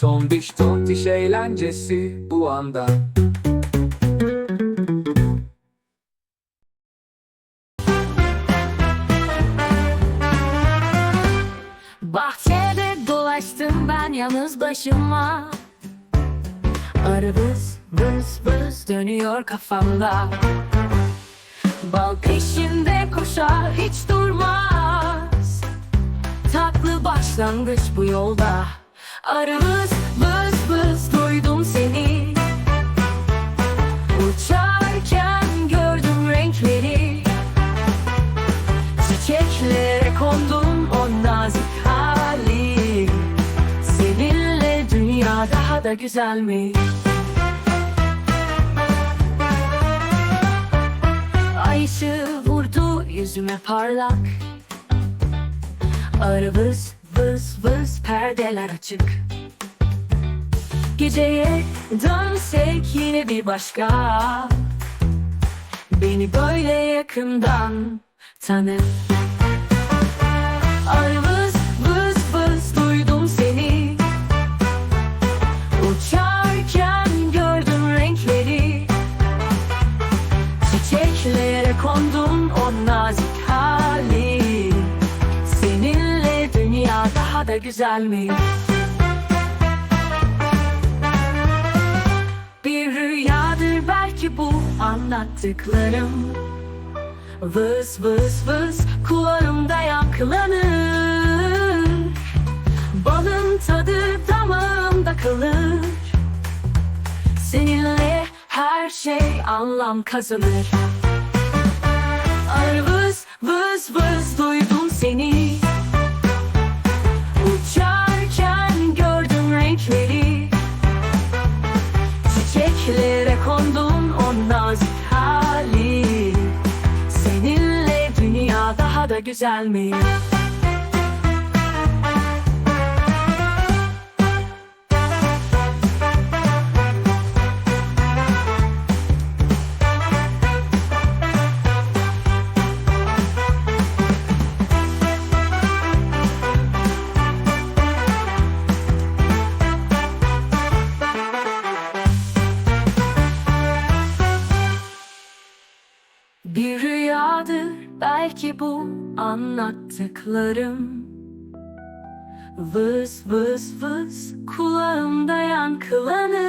Tombiş tontiş eğlencesi bu anda. Bahçede dolaştım ben yalnız başıma. Arı vız vız vız dönüyor kafamda. Bal peşinde koşar hiç durmaz. Tatlı başlangıç bu yolda Arı vız vız duydum seni. Uçarken gördüm renkleri. Çiçeklere kondum o nazik hali. Seninle dünya daha da güzel mi? Ay vurdu yüzüme parlak. Arı vız vız perdeler açık. Geceye dönsek yine bir başka. Beni böyle yakından tanı. Ay güzel mi? Bir rüyadır belki bu anlattıklarım. Vız vız vız kulağımda yankılanır. Balın tadı damağımda kalır. Seninle her şey anlam kazanır. Ar vız vız vız duydum seni güzel mi? Belki bu anlattıklarım Vız vız vız kulağımda yankılanır.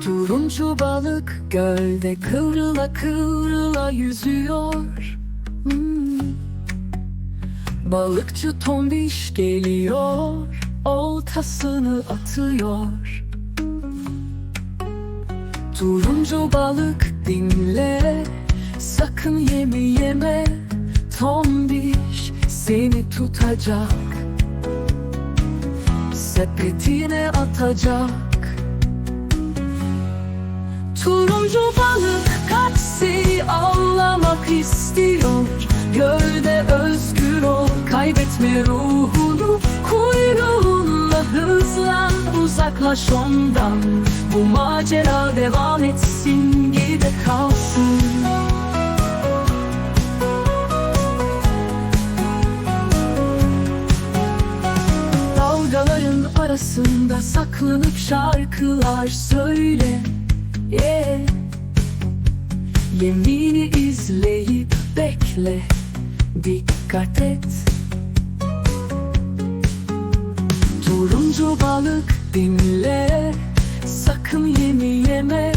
Turuncu balık gölde kıvrıla kıvrıla yüzüyor. Hmm. Balıkçı tombiş geliyor Oltasını atıyor. Turuncu balık dinle Sakın yeme yeme. Tombiş seni tutacak. Sepetine atacak. Turuncu balık kaçsi avlamak istiyor Gölde özgür ol kaybetme ruhunu. Kuyruğunla hızlan uzaklaş ondan. Bu macera devam etsin gide kalsın. Dalgaların arasında saklanıp şarkılar söyle. Yeah. Yemini izleyip bekle Dikkat et. Turuncu balık dinle. Sakın yemi yeme.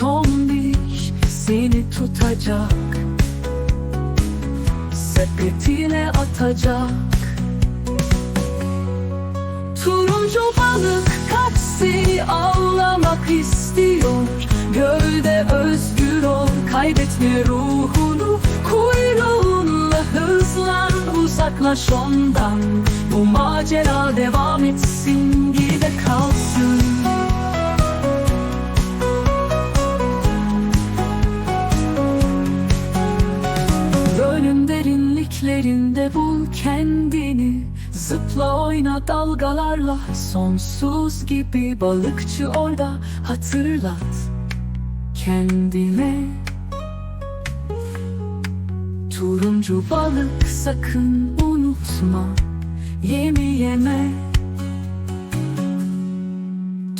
Tombiş seni tutacak. Sepetine atacak. Turuncu balık kaçsi avlamak istiyor? Gölde özgür ol kaybetme ruhunu Kuyruğunla hızlan uzaklaş ondan. Bu macera devam etsin gide kalsın. Gölün derinliklerinde bul kendini. Zıpla oyna dalgalarla. Sonsuz gibi balıkçı orada. Hatırlat kendime Turuncu balık sakın unutma. Yemi yeme.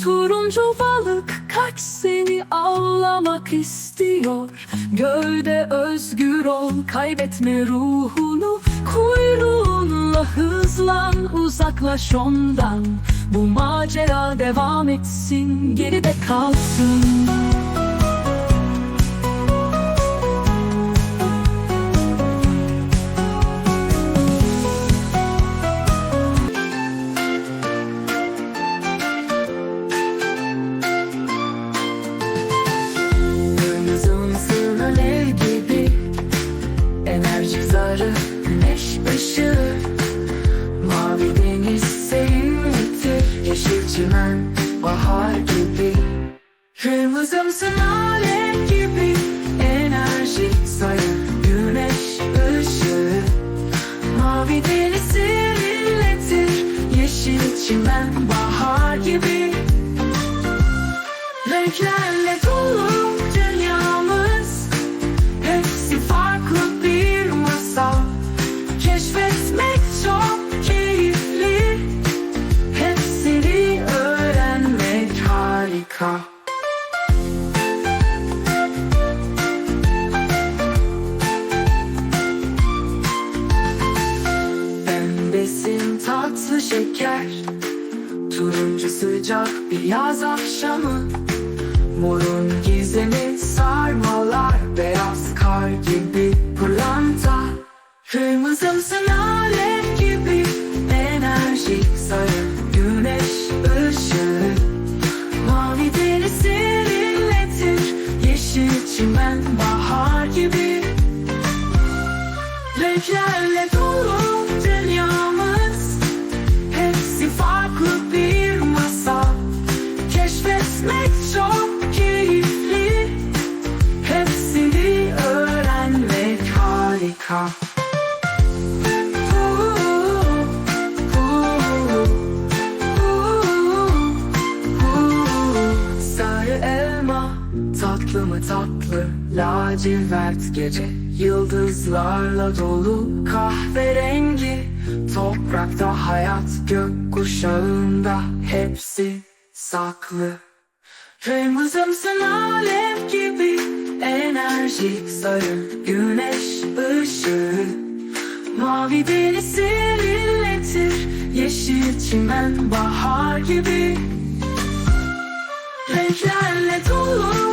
Turuncu balık kaç seni avlamak istiyor? Gölde özgür ol kaybetme ruhunu. Kuyruğunla hızlan uzaklaş ondan. Bu macera devam etsin geride kalsın bahar gibi. Renklerle dolu yaz akşamı Morun gizemi sarmalar Beyaz kar gibi pırlanta. Kırmızımsın alev Lacivert gece Yıldızlarla dolu kahverengi. Toprakta hayat gökkuşağında Hepsi saklı. Kırmızımsın alev gibi Enerji sarı güneş ışığı. Mavi deniz serinletir Yeşil çimen bahar gibi. Renklerle dolu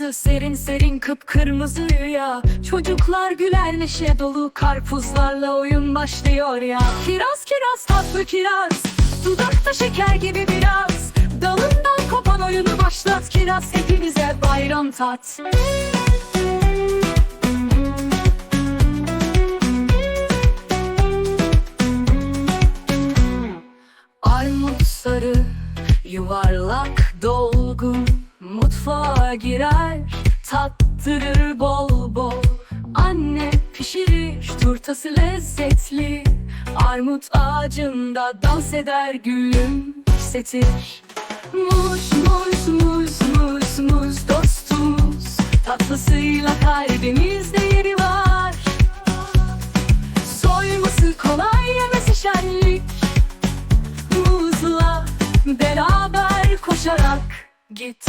tadı serin serin kıpkırmızı rüya. Çocuklar güler neşe dolu karpuzlarla oyun başlıyor ya. Kiraz kiraz tatlı kiraz Dudakta şeker gibi biraz. Dalından kopan oyunu başlat kiraz Hepimize bayram tat. Armut sarı, yuvarlak, dolgun Mutfağa girer, tattırır bol bol. Anne pişirir, turtası lezzetli. Armut ağacında dans eder gülümsetir Muz, muz, muz, muz, muz dostumuz. Tatlısıyla kalbimizde yeri var. Soyması kolay yemesi şenlik. Muzla beraber koşarak git.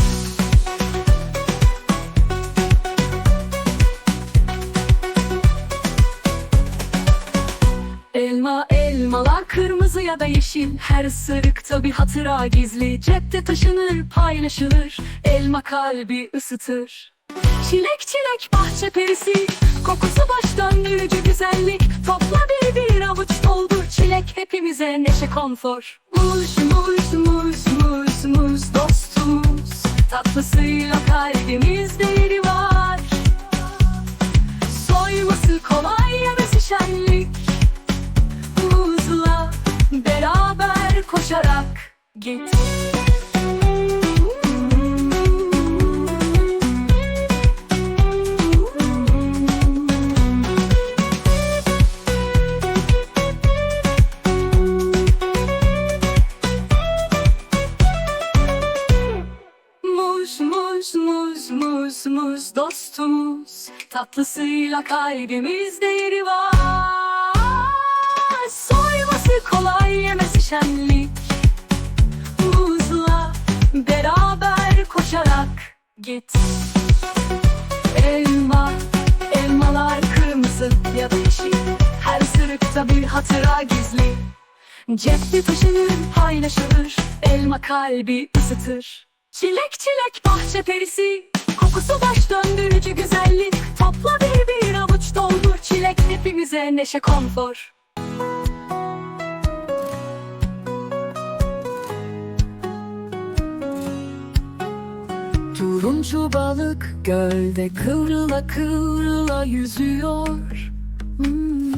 Elma elmalar kırmızı ya da yeşil. Her ısırıkta bir hatıra gizli. Cepte taşınır paylaşılır. Elma kalbi ısıtır. Çilek çilek bahçe perisi. Kokusu baş döndürücü güzellik. Topla bir bir avuç doldur. Çilek hepimize neşe konfor. Muz muz muz muz muz Tatlısıyla kalbimizde yeri var. Soyması kolay yemesi şenlik Muzla beraber koşarak git Tatlısıyla kalbimizde yeri var. Soyması kolay yemesi şenlik. Muzla beraber koşarak git. Elma, elmalar kırmızı ya da yeşil. Her sırıkta bir hatıra gizli. Cepte taşınır, paylaşılır Elma kalbi ısıtır. Çilek çilek bahçe perisi Kokusu baş döndürücü güzellik. Topla bir bir avuç doldur. Çilek hepimize neşe konfor. Turuncu balık gölde kıvrıla kıvrıla yüzüyor. Hmm.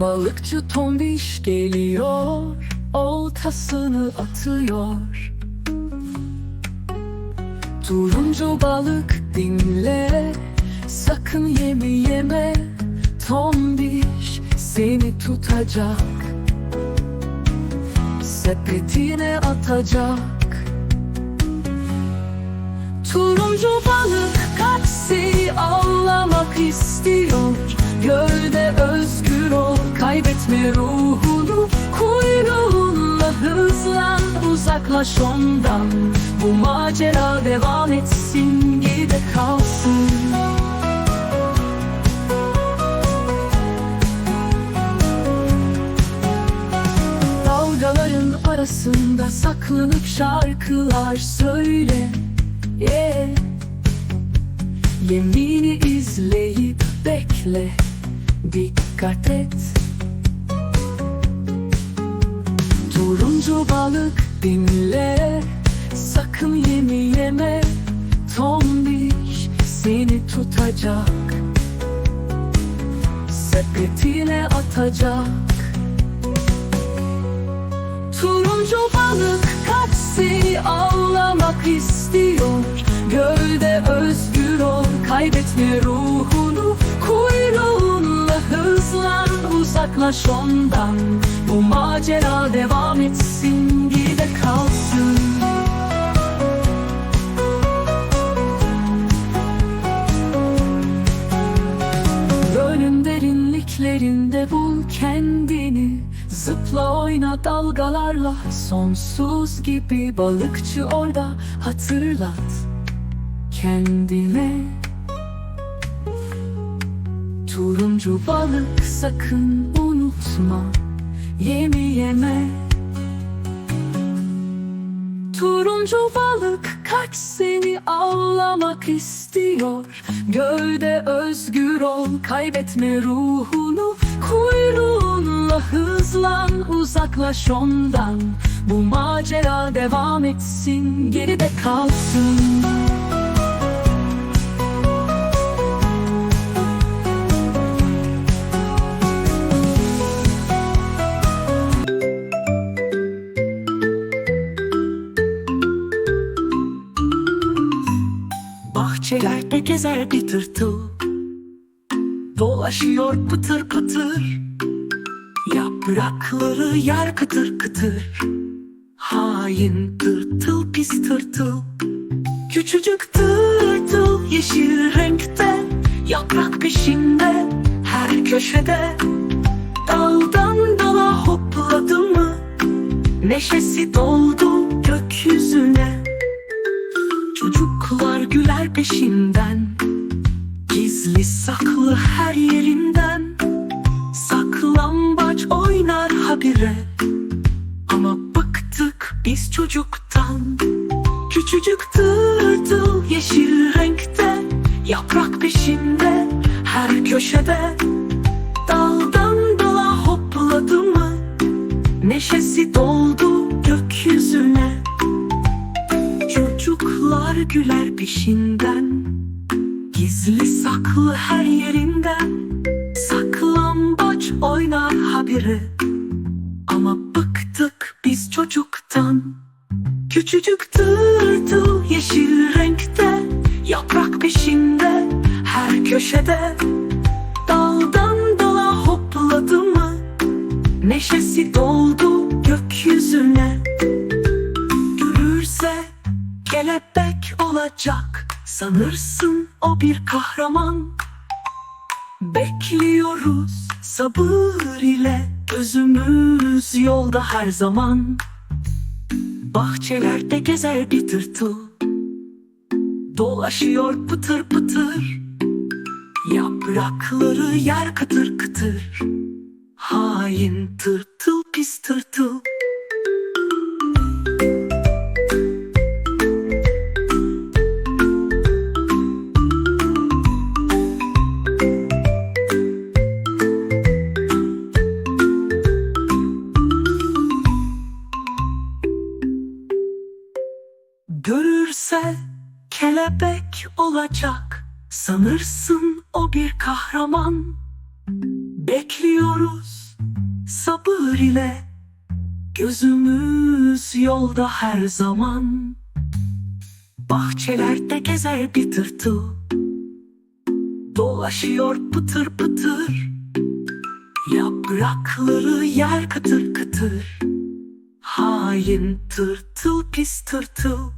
Balıkçı tombiş geliyor Oltasını atıyor Turuncu balık dinle Sakın yeme yeme. Tombiş seni tutacak Sepetine atacak. Turuncu balık kaçsi avlamak istiyor. Gölde özgür ol kaybetme ruhunu. Kuyruğunla hızlan uzaklaş ondan Bu macera devam etsin geride kalsın. Dalgaların arasında saklanıp şarkılar söyle. Yeah. Yemini izleyip bekle Dikkat et. Turuncu balık dinle Sakın yemi yeme Tombiş seni tutacak. Sepetine atacak. Turuncu balık kaçsi avlamak istiyor? Gölde özgür ol kaybetme ruhunu. Kuyruğunla hızlan uzaklaş ondan. Bu macera devam etsin geride kalsın derinliklerinde bul kendini. Zıpla oyna dalgalarla. Sonsuz gibi balıkçı orada. Hatırlat kendine. Turuncu balık sakın unutma. Yemi yeme Turuncu balık kaç seni avlamak istiyor? Gölde özgür ol kaybetme ruhunu. Kuyruğunla hızlan uzaklaş ondan. Bu macera devam etsin geride kalsın Bahçelerde gezer bir tırtıl. Dolaşıyor pıtır pıtır. Yaprakları yer kıtır kıtır. Hain tırtıl pis tırtıl. Küçücük tırtıl yeşil renkte. Yaprak peşinde her köşede. Daldan dala hopladı mı? Neşesi doldu gökyüzüne. Çocuklar peşinden. Gizli saklı her yerinden. Saklambaç oynar habire. Ama bıktık biz çocuktan. Küçücük tırtıl yeşil renkte. Yaprak peşinde her köşede. Daldan dala hopladı mı? Neşesi doldu Çocuklar güler peşinden. Gizli saklı her yerinden. Saklambaç oynar habire Ama bıktık biz çocuktan. Küçücük tırtıl yeşil renkte. Yaprak peşinde her köşede. Daldan dala hopladı mı? Neşesi doldu gökyüzüne olacak Sanırsın o bir kahraman. Bekliyoruz sabır ile Gözümüz yolda her zaman. Bahçelerde gezer bir tırtıl. Dolaşıyor pıtır pıtır. Yaprakları yer kıtır kıtır. Hain tırtıl pis tırtıl olacak. Sanırsın o bir kahraman. Bekliyoruz sabır ile. Gözümüz yolda her zaman. Bahçelerde gezer bir tırtıl. Dolaşıyor pıtır pıtır. Yaprakları yer kıtır kıtır. Hain tırtıl pis tırtıl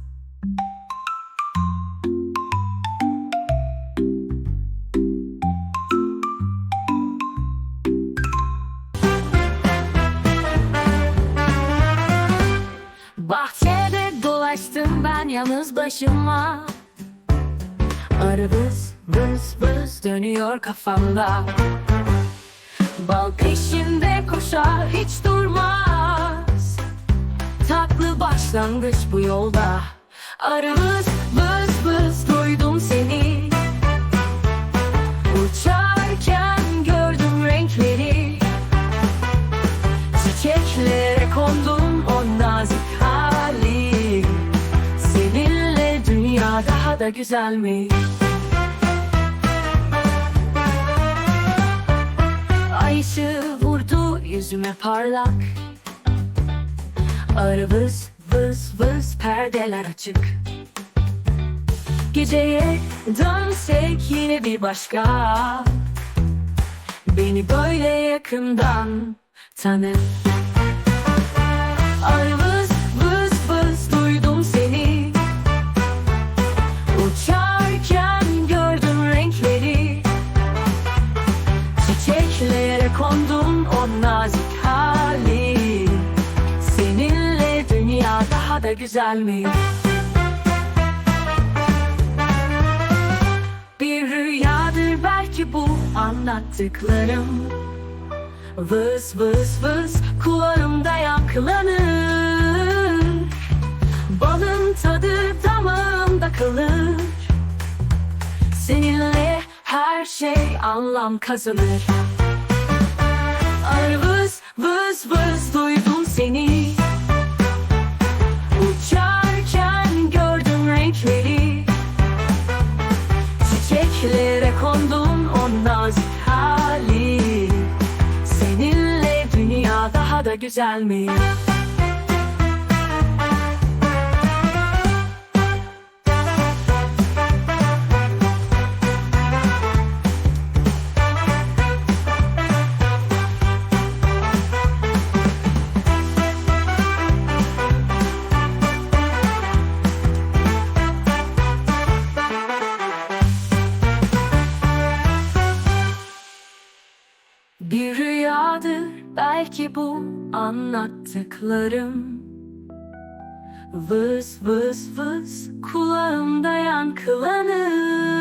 başıma Arı vız vız vız dönüyor kafamda. Bal peşinde koşar hiç durmaz. Tatlı başlangıç bu yolda. Arı vız vız da güzel mi? Ay ışığı vurdu yüzüme parlak. Arı vız vız vız perdeler açık. Geceye dönsek yine bir başka. Beni böyle yakından tanı. Ay da güzel mi? Bir rüyadır belki bu anlattıklarım. Vız vız vız kulağımda yankılanır Balın tadı damağımda kalır. Seninle her şey anlam kazanır. Ar vız vız vız duydum seni güzel mi? Anlattıklarım. Vız vız vız kulağımda yankılanır